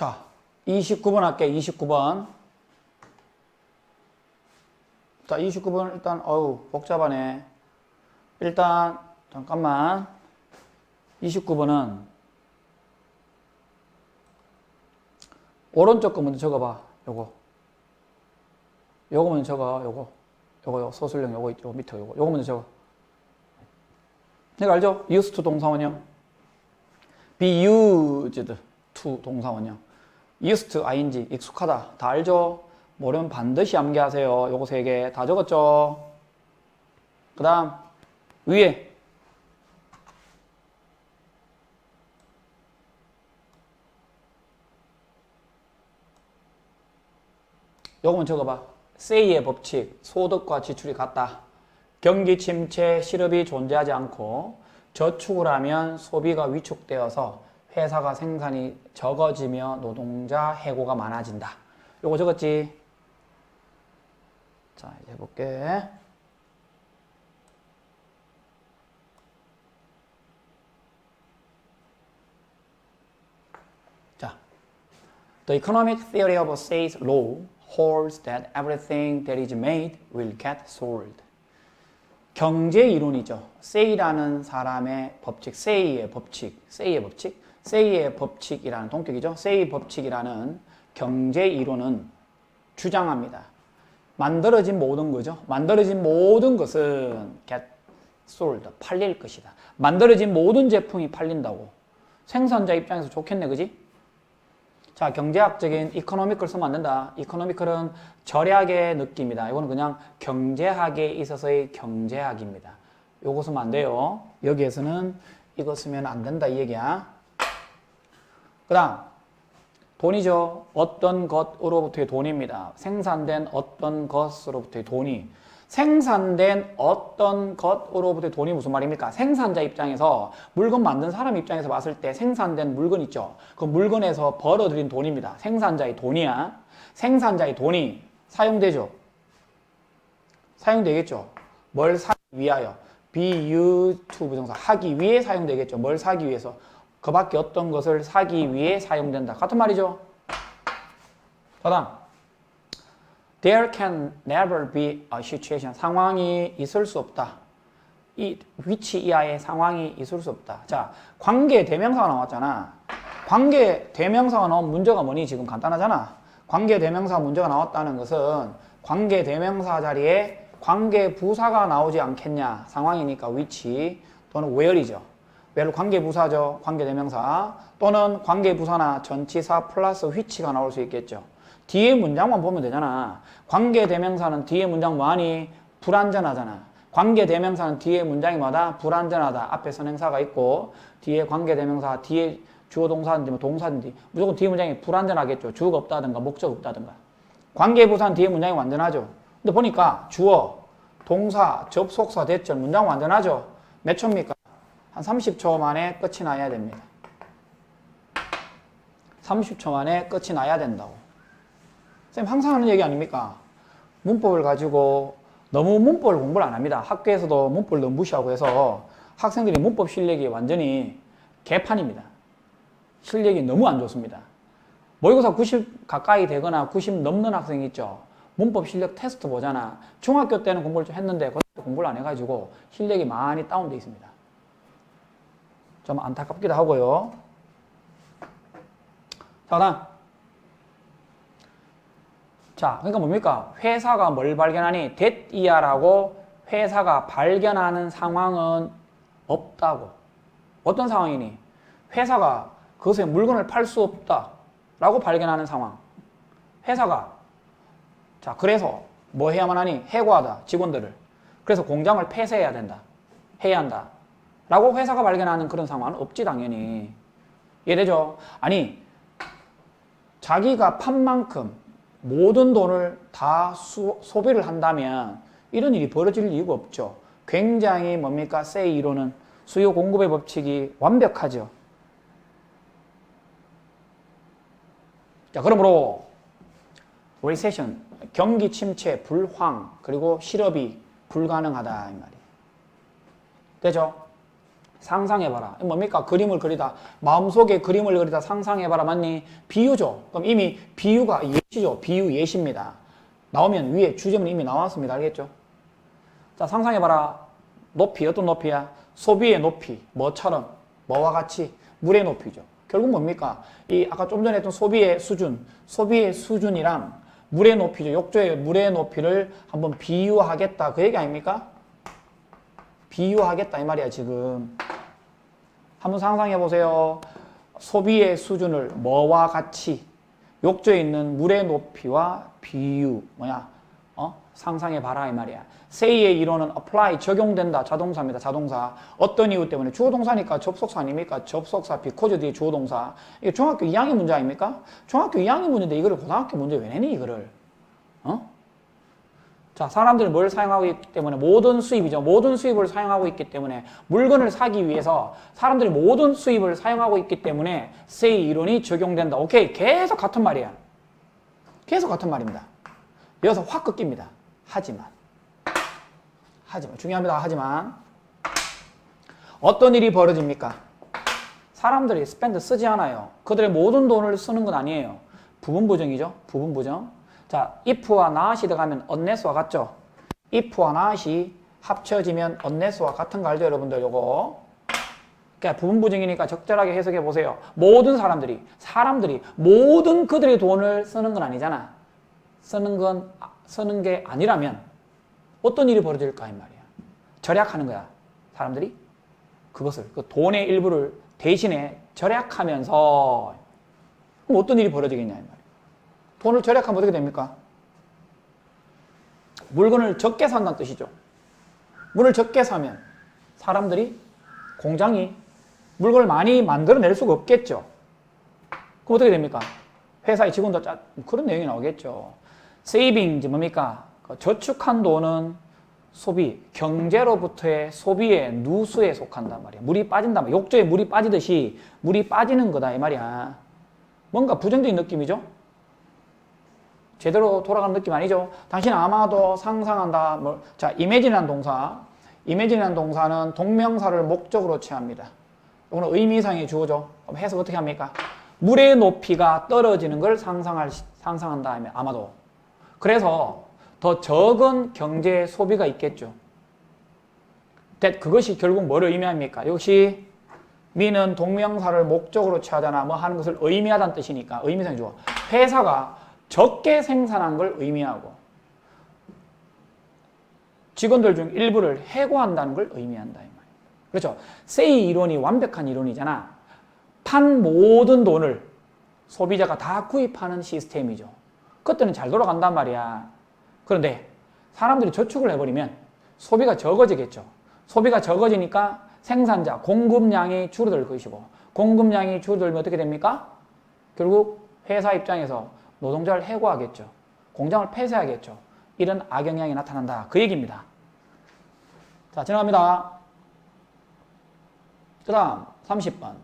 자, 29번 할게, 29번. 자, 29번 일단, 어우, 복잡하네. 일단, 잠깐만. 29번은 오른쪽 거 먼저 적어 봐. 요거. 요거 먼저 적어. 요거. 요거, 요 소술령 요거 있죠. 밑에 요거. 요거 먼저 적어. 내가 알죠? used to 동사원형. be used to 동사원형. To ing 익숙하다. 다 알죠? 모르면 반드시 암기하세요. 요거 세 개 다 적었죠? 그 다음 위에 요거만 적어봐. say의 법칙, 소득과 지출이 같다. 경기 침체, 실업이 존재하지 않고 저축을 하면 소비가 위축되어서 회사가 생산이 적어지며 노동자 해고가 많아진다. 요거 적었지? 자, 이제 해볼게. 자, The economic theory of Say's law holds that everything that is made will get sold. 경제 이론이죠. Say라는 사람의 법칙, Say의 법칙, Say의 법칙, Say의 법칙이라는 동격이죠. Say 법칙이라는 경제 이론은 주장합니다. 만들어진 모든 거죠. 만들어진 모든 것은 get sold, 팔릴 것이다. 만들어진 모든 제품이 팔린다고. 생산자 입장에서 좋겠네, 그지? 자, 경제학적인 이코노미컬 쓰면 안 된다. 이코노미컬은 절약의 느낌이다. 이거는 그냥 경제학에 있어서의 경제학입니다. 요거 쓰면 안 돼요. 여기에서는 이거 쓰면 안 된다 이 얘기야. 그 다음 돈이죠. 어떤 것으로부터의 돈입니다. 생산된 어떤 것으로부터의 돈이 생산된 어떤 것으로부터의 돈이 무슨 말입니까? 생산자 입장에서 물건 만든 사람 입장에서 봤을 때 생산된 물건 있죠. 그 물건에서 벌어들인 돈입니다. 생산자의 돈이야. 생산자의 돈이 사용되죠. 사용되겠죠. 뭘 사기 위하여. to 부정사 하기 위해 사용되겠죠. 뭘 사기 위해서. 그 밖에 어떤 것을 사기 위해 사용된다. 같은 말이죠. 다음. There can never be a situation. 상황이 있을 수 없다. 이 위치 이하의 상황이 있을 수 없다. 자, 관계 대명사가 나왔잖아. 관계 대명사가 나온 문제가 뭐니? 지금 간단하잖아. 관계 대명사 문제가 나왔다는 것은 관계 대명사 자리에 관계 부사가 나오지 않겠냐. 상황이니까 위치 또는 where이죠. Where 관계 부사죠. 관계 대명사 또는 관계 부사나 전치사 플러스 which가 나올 수 있겠죠. 뒤에 문장만 보면 되잖아. 관계 대명사는 뒤에 문장 뭐하니? 불완전하잖아. 관계 대명사는 뒤에 문장이 뭐다? 불완전하다. 앞에 선행사가 있고 뒤에 관계 대명사 뒤에 주어 동사든지 뭐 동사든지 무조건 뒤에 문장이 불완전하겠죠. 주어가 없다든가 목적 없다든가. 관계 부사는 뒤에 문장이 완전하죠. 근데 보니까 주어, 동사, 접속사, 대절 문장 완전하죠. 몇 초입니까? 한 30초 만에 끝이 나야 됩니다. 30초 만에 끝이 나야 된다고. 선생님 항상 하는 얘기 아닙니까? 문법을 가지고 너무 문법을 공부를 안 합니다. 학교에서도 문법을 너무 무시하고 해서 학생들이 문법 실력이 완전히 개판입니다. 실력이 너무 안 좋습니다. 모의고사 90 가까이 되거나 90 넘는 학생이 있죠. 문법 실력 테스트 보잖아. 중학교 때는 공부를 좀 했는데 고등학교 공부를 안 해가지고 실력이 많이 다운돼 있습니다. 좀 안타깝기도 하고요. 자. 자, 그러니까 뭡니까? 회사가 뭘 발견하니? 됐이야라고 회사가 발견하는 상황은 없다고. 어떤 상황이니? 회사가 그것에 물건을 팔 수 없다 라고 발견하는 상황. 회사가 자, 그래서 뭐 해야만 하니? 해고하다. 직원들을. 그래서 공장을 폐쇄해야 된다. 해야 한다. 라고 회사가 발견하는 그런 상황은 없지, 당연히. 이해되죠? 아니, 자기가 판 만큼 모든 돈을 다 수, 소비를 한다면 이런 일이 벌어질 이유가 없죠. 굉장히 뭡니까? 세이 이론은 수요 공급의 법칙이 완벽하죠. 자, 그러므로 리세션, 경기 침체, 불황, 그리고 실업이 불가능하다 이 말이에요. 되죠? 상상해봐라. 뭡니까? 그림을 그리다. 마음속에 그림을 그리다 상상해봐라. 맞니? 비유죠. 그럼 이미 비유가 예시죠. 비유 예시입니다. 나오면 위에 주제문 이미 나왔습니다. 알겠죠? 자, 상상해봐라. 높이, 어떤 높이야? 소비의 높이. 뭐처럼? 뭐와 같이? 물의 높이죠. 결국 뭡니까? 이 아까 좀 전에 했던 소비의 수준, 소비의 수준이랑 물의 높이죠. 욕조의 물의 높이를 한번 비유하겠다. 그 얘기 아닙니까? 비유하겠다 이 말이야 지금. 한번 상상해 보세요. 소비의 수준을 뭐와 같이 욕조에 있는 물의 높이와 비유 뭐야? 어? 상상해 봐라 이 말이야. say의 이론은 apply 적용된다 자동사입니다. 자동사. 어떤 이유 때문에 주어 동사니까 접속사 아닙니까? 접속사 because 뒤에 주어 동사. 이게 중학교 2학년 문제 아닙니까? 중학교 2학년 문제인데 이거를 고등학교 문제 왜 내니 이거를? 어? 자, 사람들이 뭘 사용하고 있기 때문에 모든 수입이죠. 모든 수입을 사용하고 있기 때문에 물건을 사기 위해서 사람들이 모든 수입을 사용하고 있기 때문에 say 이론이 적용된다. 오케이. 계속 같은 말이야. 계속 같은 말입니다. 여기서 확 꺾입니다. 하지만. 하지만. 중요합니다. 하지만. 어떤 일이 벌어집니까? 사람들이 스펜드 쓰지 않아요. 그들의 모든 돈을 쓰는 건 아니에요. 부분 부정이죠. 부분 부정. 자, if와 not이 들어가면 unless와 같죠? if와 not이 합쳐지면 unless와 같은 거 알죠, 여러분들? 요거. 그러니까 부분 부정이니까 적절하게 해석해 보세요. 모든 사람들이, 사람들이 모든 그들의 돈을 쓰는 건 아니잖아. 쓰는 건, 쓰는 게 아니라면 어떤 일이 벌어질까, 이 말이야. 절약하는 거야. 사람들이 그것을, 그 돈의 일부를 대신에 절약하면서 그럼 어떤 일이 벌어지겠냐, 이 말이야. 돈을 절약하면 어떻게 됩니까? 물건을 적게 산다는 뜻이죠. 물을 적게 사면 사람들이 공장이 물건을 많이 만들어낼 수가 없겠죠. 그럼 어떻게 됩니까? 회사의 직원도 짜, 그런 내용이 나오겠죠. 세이빙, 뭡니까? 그 저축한 돈은 소비, 경제로부터의 소비의 누수에 속한단 말이야. 물이 빠진단 말이야. 욕조에 물이 빠지듯이 물이 빠지는 거다, 이 말이야. 뭔가 부정적인 느낌이죠? 제대로 돌아가는 느낌 아니죠? 당신 아마도 상상한다. 뭐, 자, 이매진이라는 동사. 이매진이라는 동사는 동명사를 목적으로 취합니다. 이거는 의미상의 주어죠. 그럼 해석 어떻게 합니까? 물의 높이가 떨어지는 걸 상상할, 상상한다 아마도. 그래서 더 적은 경제 소비가 있겠죠. 그것이 결국 뭐를 의미합니까? 역시 미는 동명사를 목적으로 취하잖아. 뭐 하는 것을 의미하다는 뜻이니까 의미상의 주어. 회사가 적게 생산한 걸 의미하고 직원들 중 일부를 해고한다는 걸 의미한다. 이 말이에요. 그렇죠? 세이 이론이 완벽한 이론이잖아. 판 모든 돈을 소비자가 다 구입하는 시스템이죠. 그때는 잘 돌아간단 말이야. 그런데 사람들이 저축을 해버리면 소비가 적어지겠죠. 소비가 적어지니까 생산자, 공급량이 줄어들 것이고 공급량이 줄어들면 어떻게 됩니까? 결국 회사 입장에서 노동자를 해고하겠죠. 공장을 폐쇄하겠죠. 이런 악영향이 나타난다. 그 얘기입니다. 자, 지나갑니다. 그 다음, 30번.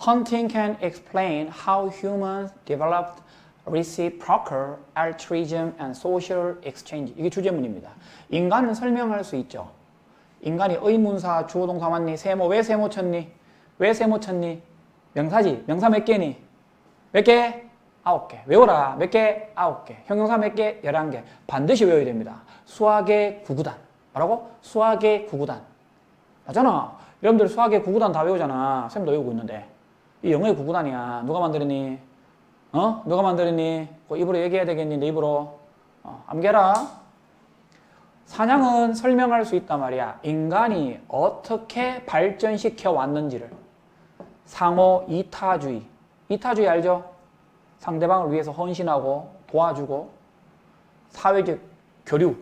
Hunting can explain how humans developed reciprocal altruism and social exchange. 이게 주제문입니다. 인간은 설명할 수 있죠. 인간이 의문사, 주어동사 맞니? 세모, 왜 세모 쳤니? 왜 세모 쳤니? 명사지. 명사 몇 개니? 몇 개? 아홉 개. 외워라. 몇 개? 아홉 개. 형용사 몇 개? 열한 개. 반드시 외워야 됩니다. 수학의 구구단. 뭐라고? 수학의 구구단. 맞잖아. 여러분들 수학의 구구단 다 외우잖아. 쌤도 외우고 있는데. 이 영어의 구구단이야. 누가 만들었니? 어? 누가 만들었니? 그 입으로 얘기해야 되겠니? 내 입으로. 어, 암개라. 사냥은 설명할 수 있단 말이야. 인간이 어떻게 발전시켜 왔는지를. 상호 이타주의. 이타주의 알죠? 상대방을 위해서 헌신하고 도와주고 사회적 교류.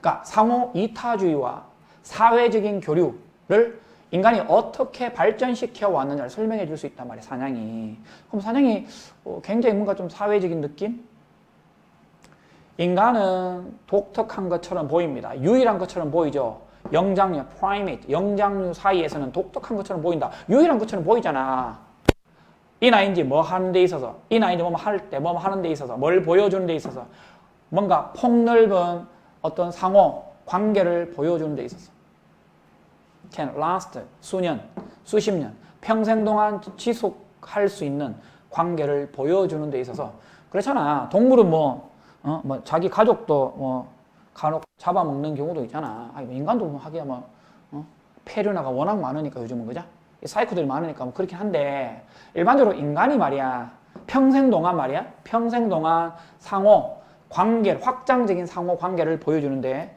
그러니까 상호 이타주의와 사회적인 교류를 인간이 어떻게 발전시켜 왔느냐를 설명해 줄 수 있단 말이에요, 사냥이. 그럼 사냥이 어, 굉장히 뭔가 좀 사회적인 느낌? 인간은 독특한 것처럼 보입니다. 유일한 것처럼 보이죠. 영장류, primate, 영장류 사이에서는 독특한 것처럼 보인다. 유일한 것처럼 보이잖아. 이 나이인지 뭐 하는 데 있어서, 이 나이인지 뭐 할 때, 뭐 하는 데 있어서, 뭘 보여주는 데 있어서, 뭔가 폭넓은 어떤 상호 관계를 보여주는 데 있어서. Can last 수년, 수십 년, 평생 동안 지속할 수 있는 관계를 보여주는 데 있어서 그렇잖아. 동물은 뭐, 어, 뭐 자기 가족도 뭐 간혹 잡아먹는 경우도 있잖아. 아니, 뭐 인간도 뭐 하기야 뭐 어? 폐류나가 워낙 많으니까 요즘은 그죠? 이 사이코들이 많으니까 뭐 그렇긴 한데 일반적으로 인간이 말이야 평생 동안 말이야 평생 동안 상호 관계 확장적인 상호 관계를 보여주는데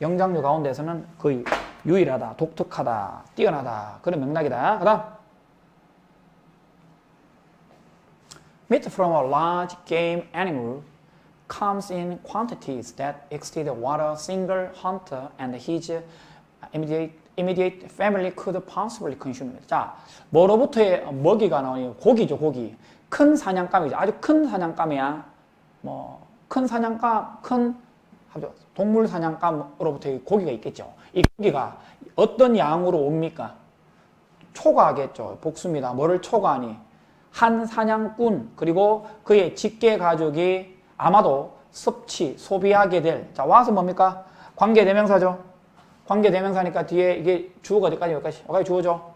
영장류 가운데서는 거의 유일하다, 독특하다, 뛰어나다 그런 맥락이다. 그다음 Meat from a large game animal comes in quantities that exceed what a single hunter and his immediate, immediate family could possibly consume. 자, 뭐로부터의 먹이가 나오니 고기죠, 고기. 큰 사냥감이죠. 아주 큰 사냥감이야. 뭐, 큰 사냥감, 큰. 동물 사냥감으로부터의 고기가 있겠죠. 이 고기가 어떤 양으로 옵니까? 초과하겠죠. 복수입니다. 뭐를 초과하니? 한 사냥꾼 그리고 그의 직계 가족이 아마도 섭취, 소비하게 될. 자, 와서 뭡니까? 관계 대명사죠. 관계 대명사니까 뒤에 이게 주어가 어디까지 여기까지? 여기까지 주어죠.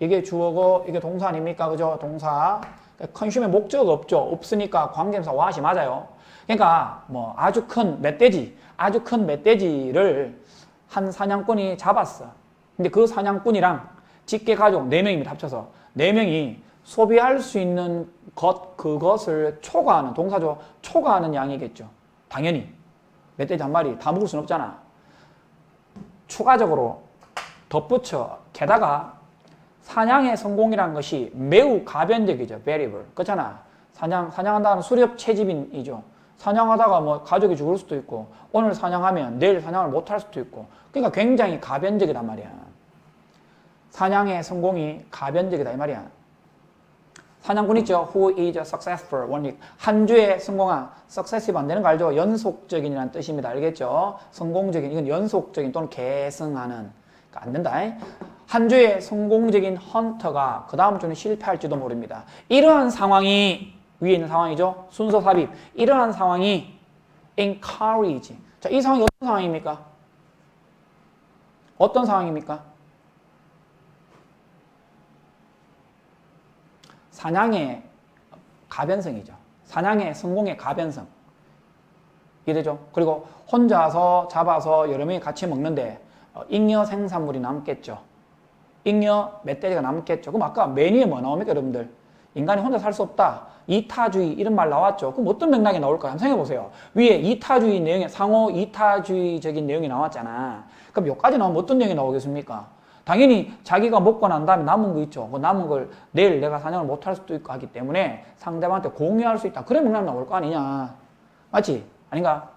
이게 주어고 이게 동사 아닙니까? 그죠? 동사. 컨슘의 목적 없죠. 없으니까 관계대명사 와시 맞아요. 그러니까 뭐 아주 큰 멧돼지, 아주 큰 멧돼지를 한 사냥꾼이 잡았어. 근데 그 사냥꾼이랑 직계 가족 4명입니다. 합쳐서 4명이 소비할 수 있는 것, 그것을 초과하는, 동사죠. 초과하는 양이겠죠. 당연히. 멧돼지 한 마리 다 먹을 수는 없잖아. 추가적으로 덧붙여, 게다가 사냥의 성공이라는 것이 매우 가변적이죠. variable. 그렇잖아. 사냥, 사냥한다는 수렵 채집인이죠. 사냥하다가 뭐 가족이 죽을 수도 있고, 오늘 사냥하면 내일 사냥을 못 할 수도 있고, 그러니까 굉장히 가변적이단 말이야. 사냥의 성공이 가변적이다 이 말이야. 사냥꾼 있죠. Who is successful? 원익. 한 주에 성공한 successive 안 되는 거 알죠? 연속적인이라는 뜻입니다. 알겠죠? 성공적인 이건 연속적인 또는 계승하는 그러니까 안 된다. 한 주에 성공적인 헌터가 그 다음 주는 실패할지도 모릅니다. 이러한 상황이 위에 있는 상황이죠. 순서 삽입. 이러한 상황이 encourage. 자, 이 상황이 어떤 상황입니까? 어떤 상황입니까? 사냥의 가변성이죠. 사냥의 성공의 가변성. 이해되죠? 그리고 혼자서 잡아서 여러 명이 같이 먹는데 어, 잉여 생산물이 남겠죠. 잉여 멧돼지가 남겠죠. 그럼 아까 메뉴에 뭐 나옵니까, 여러분들? 인간이 혼자 살 수 없다. 이타주의 이런 말 나왔죠. 그럼 어떤 맥락이 나올까요? 한번 생각해 보세요. 위에 이타주의 내용에 상호 이타주의적인 내용이 나왔잖아. 그럼 여기까지 나오면 어떤 내용이 나오겠습니까? 당연히 자기가 먹고 난 다음에 남은 거 있죠. 그 남은 걸 내일 내가 사냥을 못 할 수도 있고 하기 때문에 상대방한테 공유할 수 있다. 그런 맥락 나올 거 아니냐. 맞지? 아닌가?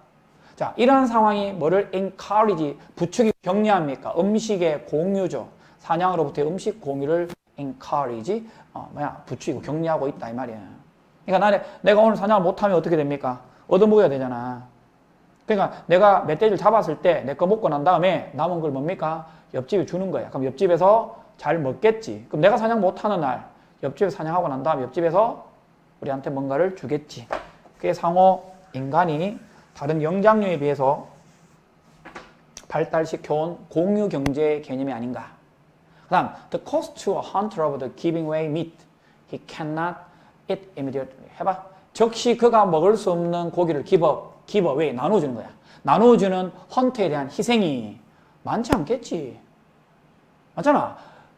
자, 이러한 상황이 뭐를 encourage, 부추기 격려합니까? 음식의 공유죠. 사냥으로부터의 음식 공유를 encourage, 어, 뭐야, 부추기고 격려하고 있다. 이 말이야. 그러니까 나는 내가 오늘 사냥을 못하면 어떻게 됩니까? 얻어먹어야 되잖아. 그러니까 내가 멧돼지를 잡았을 때 내 거 먹고 난 다음에 남은 걸 뭡니까? 옆집에 주는 거야. 그럼 옆집에서 잘 먹겠지. 그럼 내가 사냥 못하는 날 옆집에 사냥하고 난 다음에 옆집에서 우리한테 뭔가를 주겠지. 그게 상호 인간이 다른 영장류에 비해서 발달시켜온 공유 경제 개념이 아닌가. 그 다음, the cost to a hunter of the giving away meat. He cannot eat immediately. 해봐. 즉시 그가 먹을 수 없는 고기를 give, give away, 나눠주는 거야. 나눠주는 헌터에 대한 희생이 많지 않겠지. 맞잖아.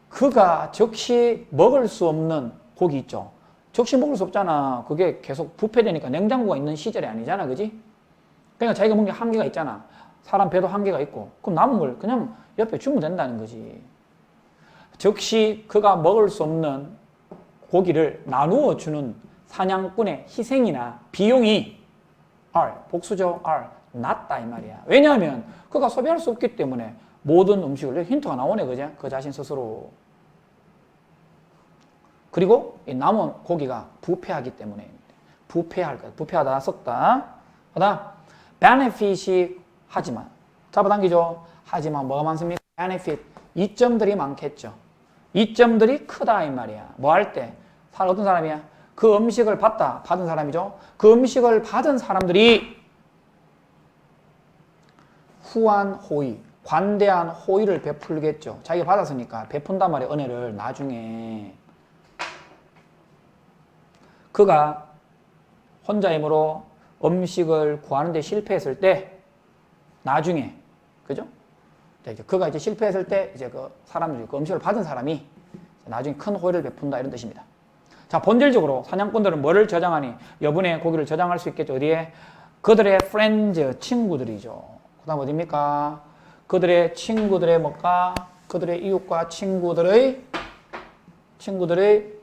그가 즉시 먹을 수 없는 고기 있죠. 즉시 먹을 수 없잖아. 그게 계속 부패되니까 냉장고가 있는 시절이 아니잖아. 그지? 그러니까 자기가 먹는 게 한계가 있잖아. 사람 배도 한계가 있고. 그럼 남은 걸 그냥 옆에 주면 된다는 거지. 즉시 그가 먹을 수 없는 고기를 나누어 주는 사냥꾼의 희생이나 비용이 R, 복수죠. R, 낮다 이 말이야. 왜냐하면 그가 소비할 수 없기 때문에 모든 음식을 힌트가 나오네 그죠? 그 자신 스스로. 그리고 이 남은 고기가 부패하기 때문에 부패할 거야. 부패하다 썼다. 그다음 benefit이 하지만 잡아당기죠. 하지만 뭐가 많습니까? benefit. 이점들이 많겠죠. 이점들이 크다 이 말이야. 뭐 할 때? 사 어떤 사람이야? 그 음식을 받다 받은 사람이죠. 그 음식을 받은 사람들이 후한 호의, 관대한 호의를 베풀겠죠. 자기가 받았으니까 베푼단 말이야 은혜를 나중에 그가 혼자 힘으로 음식을 구하는데 실패했을 때 나중에 그죠? 이제 그가 이제 실패했을 때 이제 그 사람들이 그 음식을 받은 사람이 나중에 큰 호의를 베푼다 이런 뜻입니다. 자 본질적으로 사냥꾼들은 뭐를 저장하니 여분의 고기를 저장할 수 있겠죠. 어디에? 그들의 프렌즈 친구들이죠. 그 다음 어디입니까? 그들의 친구들의 뭘까? 그들의 이웃과 친구들의 친구들의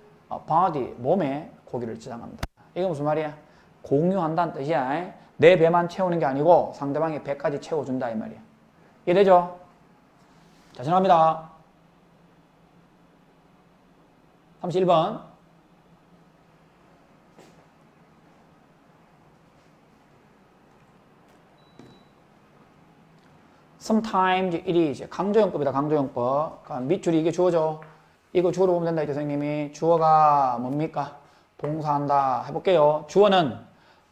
바디 몸에 고기를 저장합니다. 이게 무슨 말이야? 공유한다는 뜻이야. 내 배만 채우는 게 아니고 상대방의 배까지 채워준다 이 말이야. 이해되죠? 자, 지나갑니다. 31번. Sometimes 강조형법이다 강조형법. 그러니까 밑줄이 이게 주어죠 이거 주어로 보면 된다 이제 선생님이. 주어가 뭡니까? 동사한다. 해볼게요. 주어는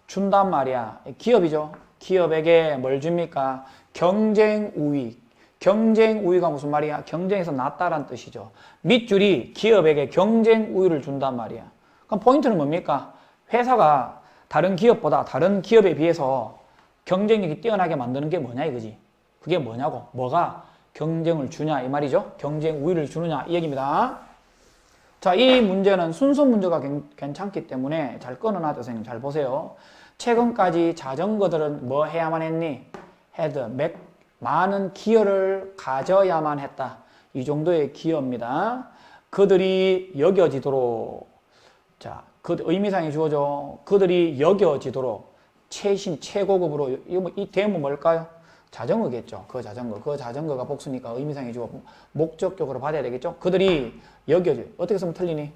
준단 말이야. 기업이죠. 기업에게 뭘 줍니까? 경쟁 우위 경쟁 우위가 무슨 말이야? 경쟁에서 낫다란 뜻이죠. 밑줄이 기업에게 경쟁 우위를 준단 말이야. 그럼 포인트는 뭡니까? 회사가 다른 기업보다 다른 기업에 비해서 경쟁력이 뛰어나게 만드는 게 뭐냐 이거지. 그게 뭐냐고. 뭐가 경쟁을 주냐 이 말이죠. 경쟁 우위를 주느냐 이 얘기입니다. 자 이 문제는 순서 문제가 괜- 괜찮기 때문에 잘 끊어놔도 선생님 잘 보세요. 최근까지 자전거들은 뭐 해야만 했니? had 맥- 많은 기여를 가져야만 했다 이 정도의 기여입니다 그들이 여겨지도록 자, 그 의미상이 주어져 그들이 여겨지도록 최신 최고급으로 뭐- 이 대문 뭘까요? 자전거겠죠. 그 자전거. 그 자전거가 복수니까 의미상이 주어 목적격으로 받아야 되겠죠. 그들이 여겨져. 어떻게 쓰면 틀리니?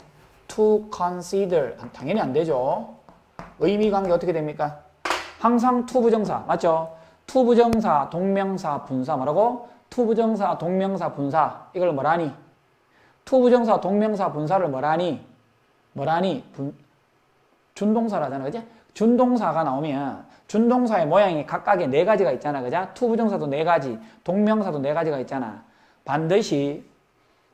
To consider. 당연히 안 되죠. 의미 관계 어떻게 됩니까? 항상 to 부정사. 맞죠? To 부정사, 동명사, 분사 뭐라고? to 부정사, 동명사, 분사. 이걸 뭐라니? to 부정사, 동명사, 분사를 뭐라니? 뭐라니? 분, 준동사라잖아. 그지? 준동사가 나오면 준동사의 모양이 각각의 네 가지가 있잖아. 그죠? 투부정사도 네 가지, 동명사도 네 가지가 있잖아. 반드시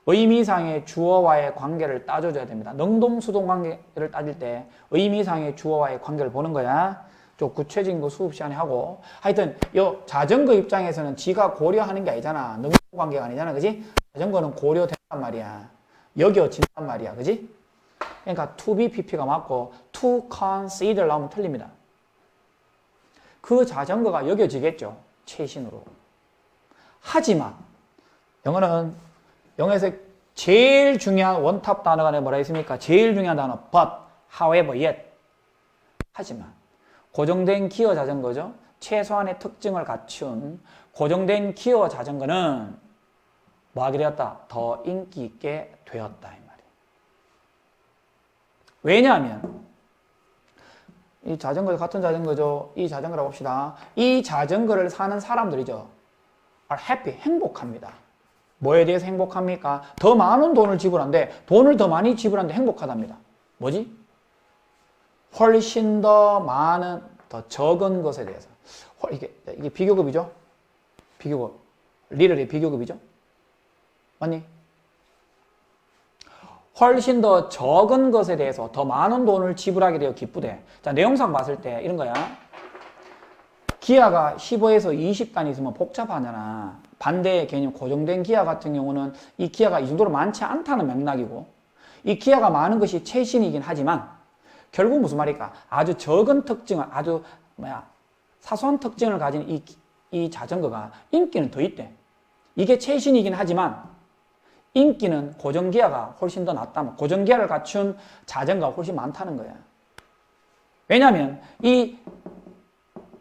의미상의 주어와의 관계를 따져줘야 됩니다. 능동수동 관계를 따질 때 의미상의 주어와의 관계를 보는 거야. 좀 구체적인 거 수업 시간에 하고. 하여튼, 요 자전거 입장에서는 지가 고려하는 게 아니잖아. 능동 관계가 아니잖아. 그지? 자전거는 고려된단 말이야. 여겨진단 말이야. 그지? 그러니까 to be pp가 맞고 to consider 나오면 틀립니다. 그 자전거가 여겨지겠죠. 최신으로. 하지만 영어는 영어에서 제일 중요한 원탑 단어가 뭐라 했습니까? 제일 중요한 단어 but, however, yet. 하지만 고정된 기어 자전거죠. 최소한의 특징을 갖춘 고정된 기어 자전거는 뭐하게 되었다? 더 인기 있게 되었다 이 말이에요. 왜냐하면 이 자전거 같은 자전거죠. 이 자전거라고 봅시다. 이 자전거를 사는 사람들이죠. are happy 행복합니다. 뭐에 대해서 행복합니까? 더 많은 돈을 지불한데 돈을 더 많이 지불하는데 행복하답니다. 뭐지? 훨씬 더 많은 더 적은 것에 대해서 훨- 이게 이게 비교급이죠. 비교급 리얼의 비교급이죠. 맞니? 훨씬 더 적은 것에 대해서 더 많은 돈을 지불하게 되어 기쁘대. 자, 내용상 봤을 때 이런 거야. 기아가 15에서 20단위 있으면 복잡하잖아. 반대의 개념, 고정된 기아 같은 경우는 이 기아가 이 정도로 많지 않다는 맥락이고, 이 기아가 많은 것이 최신이긴 하지만, 결국 무슨 말일까? 아주 적은 특징을, 아주, 뭐야, 사소한 특징을 가진 이, 이 자전거가 인기는 더 있대. 이게 최신이긴 하지만, 인기는 고정기아가 훨씬 더 낫다. 고정기아를 갖춘 자전거가 훨씬 많다는 거야. 왜냐하면 이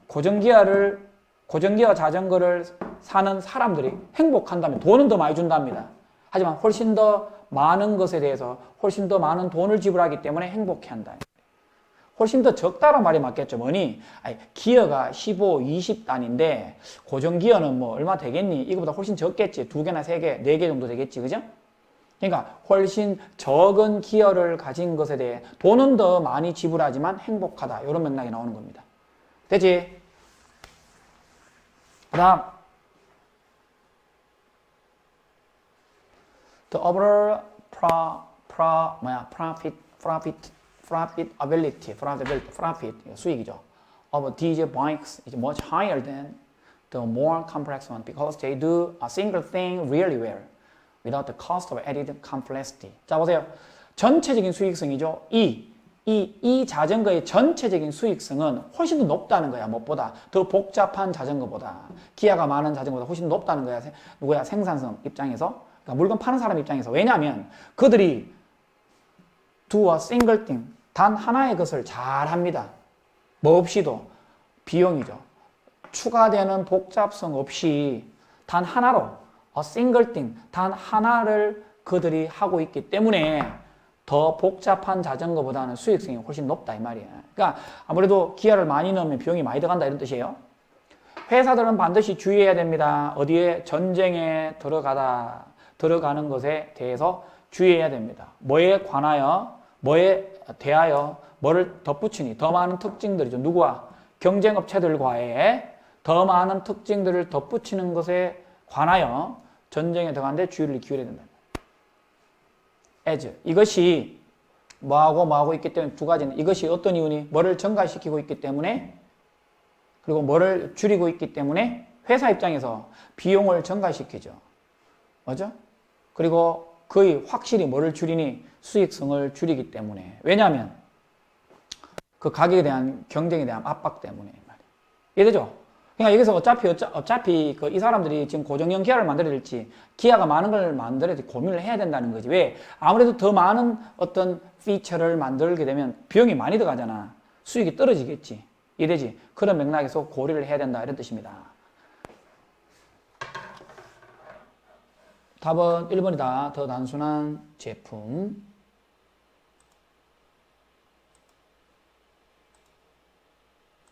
고정기아를 고정기아 자전거를 사는 사람들이 행복한다면 돈은 더 많이 준답니다. 하지만 훨씬 더 많은 것에 대해서 훨씬 더 많은 돈을 지불하기 때문에 행복해한다. 훨씬 더 적다란 말이 맞겠죠. 뭐니? 아니, 기어가 15, 20단인데 고정 기어는 뭐 얼마 되겠니? 이거보다 훨씬 적겠지. 두 개나 세 개, 네 개 정도 되겠지. 그죠? 그러니까 훨씬 적은 기어를 가진 것에 대해 돈은 더 많이 지불하지만 행복하다. 이런 맥락이 나오는 겁니다. 되지? 그 다음 The overall pro, pro, 뭐야, profit, profit, profitability, profitability, profit, 수익이죠. Of these bikes is much higher than the more complex one because they do a single thing really well without the cost of added complexity. 자, 보세요. 전체적인 수익성이죠. 이, 이, 이 자전거의 전체적인 수익성은 훨씬 더 높다는 거야, 무엇보다. 더 복잡한 자전거보다. 기아가 많은 자전거보다 훨씬 높다는 거야. 세- 누구야? 생산성 입장에서. 그러니까 물건 파는 사람 입장에서. 왜냐하면 그들이 do a single thing. 단 하나의 것을 잘 합니다. 뭐 없이도. 비용이죠. 추가되는 복잡성 없이 단 하나로 single thing, 단 하나를 그들이 하고 있기 때문에 더 복잡한 자전거보다는 수익성이 훨씬 높다 이 말이에요. 그러니까 아무래도 기아를 많이 넣으면 비용이 많이 들어간다 이런 뜻이에요. 회사들은 반드시 주의해야 됩니다. 어디에 전쟁에 들어가다 들어가는 것에 대해서 주의해야 됩니다. 뭐에 관하여, 뭐에 대하여, 뭐를 덧붙이니 더 많은 특징들이죠. 누구와 경쟁 업체들과의 더 많은 특징들을 덧붙이는 것에 관하여 전쟁에 들어가는데 주의를 기울여야 된다. as 이것이 뭐하고 뭐하고 있기 때문에 두 가지는 이것이 어떤 이유니 뭐를 증가시키고 있기 때문에 그리고 뭐를 줄이고 있기 때문에 회사 입장에서 비용을 증가시키죠. 맞죠? 그리고 거의 확실히 뭐를 줄이니 수익성을 줄이기 때문에 왜냐하면 그 가격에 대한 경쟁에 대한 압박 때문에 말이에요. 이해되죠? 그러니까 여기서 어차피 어차, 어차피 그 이 사람들이 지금 고정형 기아를 만들어야 될지 기아가 많은 걸 만들어야 돼 고민을 해야 된다는 거지. 왜? 아무래도 더 많은 어떤 피처를 만들게 되면 비용이 많이 들어가잖아. 수익이 떨어지겠지. 이래지. 그런 맥락에서 고려를 해야 된다 이런 뜻입니다. 답은 1번이다. 더 단순한 제품.